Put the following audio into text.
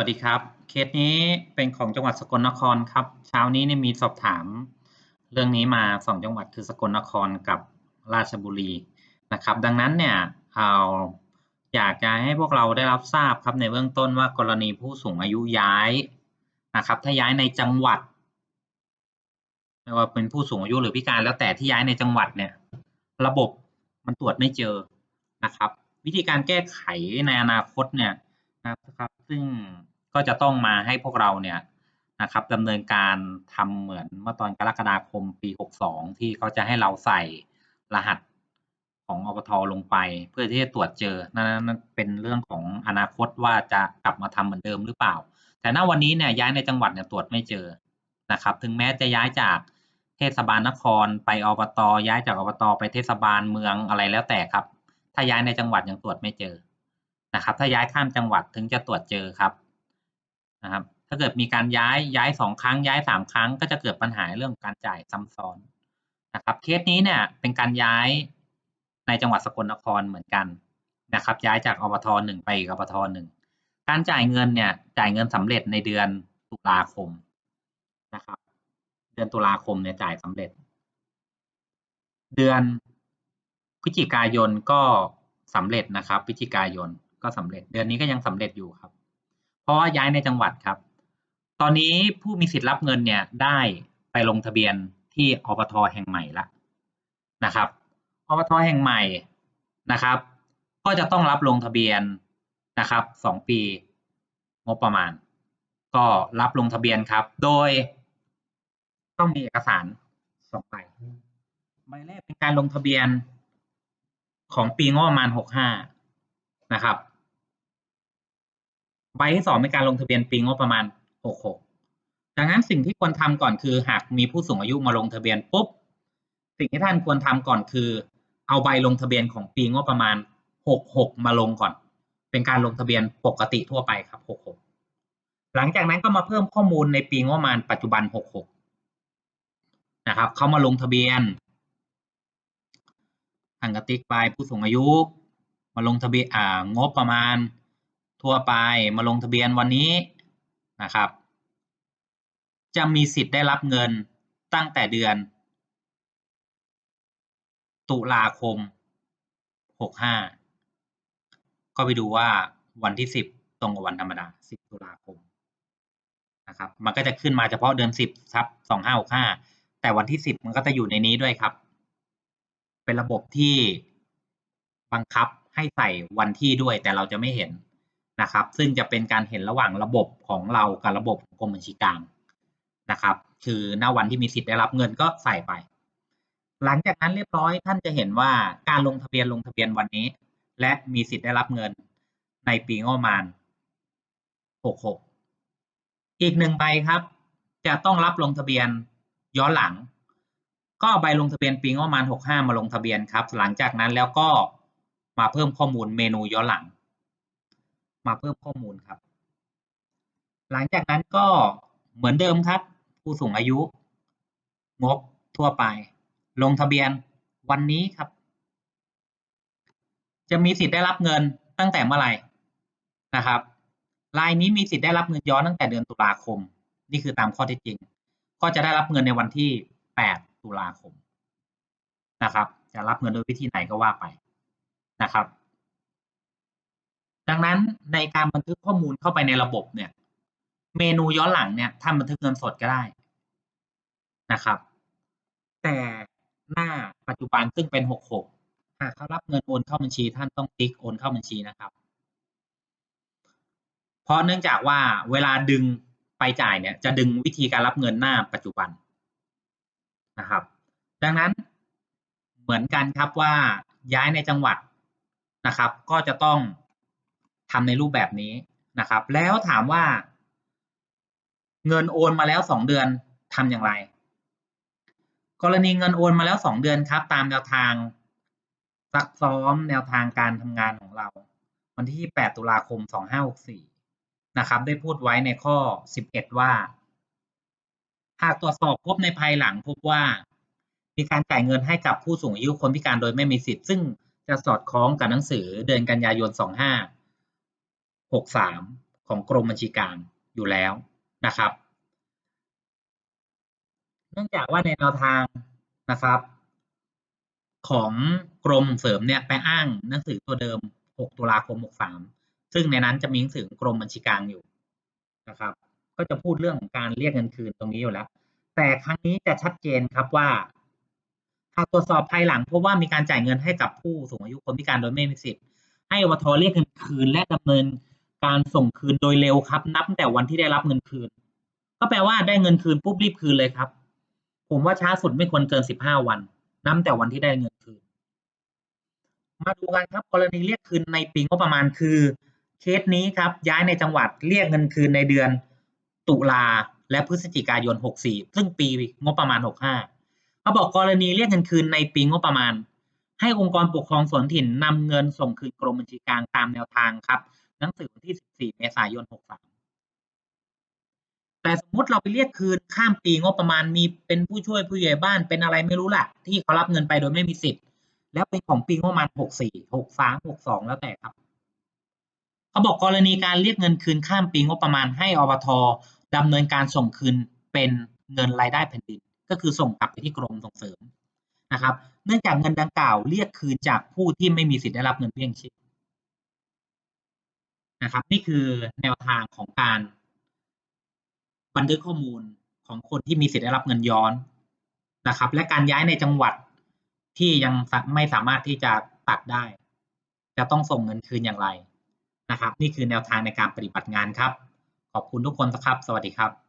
สวัสดีครับ เคสนี้เป็นของจังหวัดสกลนครครับ เช้านี้เนี่ยมีสอบถามเรื่องนี้มาสองจังหวัดคือสกลนครกับราชบุรีนะครับ ดังนั้นเนี่ยเอาอยากจะให้พวกเราได้รับทราบครับในเบื้องต้นว่ากรณีผู้สูงอายุย้ายนะครับ ถ้าย้ายในจังหวัดไม่ว่าเป็นผู้สูงอายุหรือพิการแล้วแต่ที่ย้ายในจังหวัดเนี่ย ระบบมันตรวจไม่เจอนะครับ วิธีการแก้ไขในอนาคตเนี่ย นะครับซึ่งก็จะต้องมาให้พวกเราเนี่ยนะครับดำเนินการทำเหมือนเมื่อตอนกรกฎาคมปี 62 ที่เขาจะให้เราใส่รหัสของอบทลงไป เพื่อที่จะตรวจเจอนั่นเป็นเรื่องของอนาคตว่าจะกลับมาทำเหมือนเดิมหรือเปล่า แต่ณวันนี้เนี่ยย้ายในจังหวัดเนี่ยตรวจไม่เจอนะครับ ถึงแม้จะย้ายจากเทศบาลนครไปอบตย้ายจากอบตไปเทศบาลเมืองอะไรแล้วแต่ครับ ถ้าย้ายในจังหวัดยังตรวจไม่เจอ นะครับ ถ้าย้ายข้ามจังหวัดถึงจะตรวจเจอครับนะครับ ถ้าเกิดมีการย้ายย้ายสองครั้งย้ายสามครั้ง ก็จะเกิดปัญหาเรื่องการจ่ายซ้ำซ้อนนะครับ เคสนี้เนี่ยเป็นการย้ายในจังหวัดสกลนครเหมือนกันนะครับ ย้ายจากอบทหนึ่งไปอีกอบทหนึ่งการจ่ายเงินเนี่ยจ่ายเงินสำเร็จในเดือนตุลาคมนะครับ เดือนตุลาคมเนี่ยจ่ายสำเร็จ เดือนพฤศจิกายนก็สำเร็จนะครับพฤศจิกายน ก็สำเร็จ เดือนนี้ก็ยังสำเร็จอยู่ครับ เพราะว่าย้ายในจังหวัดครับ ตอนนี้ผู้มีสิทธิ์รับเงินเนี่ยได้ไปลงทะเบียนที่อบทแห่งใหม่ละนะครับอบทแห่งใหม่นะครับ ก็จะต้องรับลงทะเบียนนะครับสองปีงบประมาณ ก็รับลงทะเบียนครับ โดย ต้องมีเอกสารสองใบใบแรกเป็นการลงทะเบียนของปีงบประมาณหกห้านะครับ ใบที่สองเป็นการลงทะเบียนปีงบประมาณหกหกดังนั้นสิ่งที่ควรทำก่อนคือ หากมีผู้สูงอายุมาลงทะเบียนปุ๊บ สิ่งที่ท่านควรทำก่อนคือ เอาใบลงทะเบียนของปีงบประมาณหกหกมาลงก่อน เป็นการลงทะเบียนปกติทั่วไปครับหกหลังจากนั้นก็มาเพิ่มข้อมูลในปีงบประมาณปัจจุบันหกหกนะครับ เขามาลงทะเบียนทางกติกไปผู้สูงอายุ มาลงทะเบียนอ่างบประมาณ ทั่วไปมาลงทะเบียนวันนี้นะครับ จะมีสิทธิ์ได้รับเงินตั้งแต่เดือน ตุลาคม 65 ก็ไปดูว่าวันที่ 10 ตรงกับวันธรรมดา 10 ตุลาคมนะครับ มันก็จะขึ้นมาเฉพาะเดือน 10ครับ2565 แต่วันที่ 10 มันก็จะอยู่ในนี้ด้วยครับ เป็นระบบที่บังคับให้ใส่วันที่ด้วยแต่เราจะไม่เห็น นะครับ ซึ่งจะเป็นการเห็นระหว่างระบบของเรากับระบบกรมบัญชีกลางนะครับ คือณวันที่มีสิทธิ์ได้รับเงินก็ใส่ไป หลังจากนั้นเรียบร้อยท่านจะเห็นว่าการลงทะเบียนลงทะเบียนวันนี้ และมีสิทธิ์ได้รับเงินในปีงบประมาณ 66 อีกหนึ่งใบครับ จะต้องรับลงทะเบียนย้อนหลัง ก็ใบลงทะเบียนปีงบประมาณ 65 มาลงทะเบียนครับ หลังจากนั้นแล้วก็มาเพิ่มข้อมูลเมนูย้อนหลัง มาเพิ่มข้อมูลครับ หลังจากนั้นก็เหมือนเดิมครับ ผู้สูงอายุ งบทั่วไป ลงทะเบียนวันนี้ครับ จะมีสิทธิ์ได้รับเงินตั้งแต่เมื่อไหร่นะครับรายนี้มีสิทธิ์ได้รับเงินย้อนตั้งแต่เดือนตุลาคม นี่คือตามข้อเท็จจริง ก็จะได้รับเงินในวันที่ 8 ตุลาคมนะครับ จะรับเงินโดยวิธีไหนก็ว่าไปนะครับ ดังนั้นในการบันทึกข้อมูลเข้าไปในระบบเนี่ย เมนูย้อนหลังเนี่ยท่านบันทึกเงินสดก็ได้นะครับ แต่หน้าปัจจุบันซึ่งเป็นหกหกหากเขารับเงินโอนเข้าบัญชีท่านต้องติ๊กโอนเข้าบัญชีนะครับ เพราะเนื่องจากว่าเวลาดึงไปจ่ายเนี่ยจะดึงวิธีการรับเงินหน้าปัจจุบันนะครับ ดังนั้นเหมือนกันครับว่าย้ายในจังหวัดนะครับ ก็จะต้อง ทำในรูปแบบนี้นะครับ แล้วถามว่า เงินโอนมาแล้วสองเดือนทำอย่างไร กรณีเงินโอนมาแล้วสองเดือนครับ ตามแนวทางซักซ้อมแนวทางการทำงานของเรา วันที่ 8 ตุลาคม 2564 นะครับ ได้พูดไว้ในข้อ 11 ว่า หากตรวจสอบพบในภายหลังพบว่า มีการจ่ายเงินให้กับผู้สูงอายุคนพิการโดยไม่มีสิทธิ์ ซึ่งจะสอดคล้องกับหนังสือเดือนกันยายน 25 หกสามของกรมบัญชีกลางอยู่แล้วนะครับ เนื่องจากว่าในแนวทางนะครับของกรมเสริมเนี่ยไปอ้างหนังสือตัวเดิม 6 ตุลาคม 63 ซึ่งในนั้นจะมีหนังสือกรมบัญชีกลางอยู่นะครับ ก็จะพูดเรื่องของการเรียกเงินคืนตรงนี้อยู่แล้ว แต่ครั้งนี้จะชัดเจนครับว่าหากตรวจสอบภายหลังพบว่ามีการจ่ายเงินให้กับผู้สูงอายุคนพิการโดยไม่มีสิทธิ์ให้อวทเรียกเงินคืนและดำเนิน การส่งคืนโดยเร็วครับ นับแต่วันที่ได้รับเงินคืน ก็แปลว่าได้เงินคืนปุ๊บรีบคืนเลยครับ ผมว่าช้าสุดไม่ควรเกิน 15 วันนับแต่วันที่ได้เงินคืน มาดูกันครับกรณีเรียกคืนในปีงบประมาณคือ เคสนี้ครับย้ายในจังหวัดเรียกเงินคืนในเดือน ตุลาและพฤศจิกายน 64 ซึ่งปีงบประมาณ 65เขาบอกกรณีเรียกเงินคืนในปีงบประมาณให้องค์กรปกครองส่วนถิ่นนำเงินส่งคืนกรมบัญชีกลางตามแนวทางครับ หนังสือวันที่ 14 เมษายน 63 แต่สมมติเราไปเรียกคืนข้ามปีงบประมาณมีเป็นผู้ช่วยผู้ใหญ่บ้านเป็นอะไรไม่รู้ล่ะที่เขารับเงินไปโดยไม่มีสิทธิ์ แล้วเป็นของปีงบประมาณ 64 63 62 แล้วแต่ครับเขาบอกกรณีการเรียกเงินคืนข้ามปีงบประมาณให้อบทดำเนินการส่งคืนเป็นเงินรายได้แผ่นดิน ก็คือส่งกลับไปที่กรมส่งเสริมนะครับ เนื่องจากเงินดังกล่าวเรียกคืนจากผู้ที่ไม่มีสิทธิ์ได้รับเงินเบี้ยยังชีพ นะครับ นี่คือแนวทางของการบันทึกข้อมูลของคนที่มีสิทธิ์ได้รับเงินย้อนนะครับ และการย้ายในจังหวัดที่ยังไม่สามารถที่จะตัดได้ จะต้องส่งเงินคืนอย่างไรนะครับ นี่คือแนวทางในการปฏิบัติงานครับ ขอบคุณทุกคนครับ สวัสดีครับ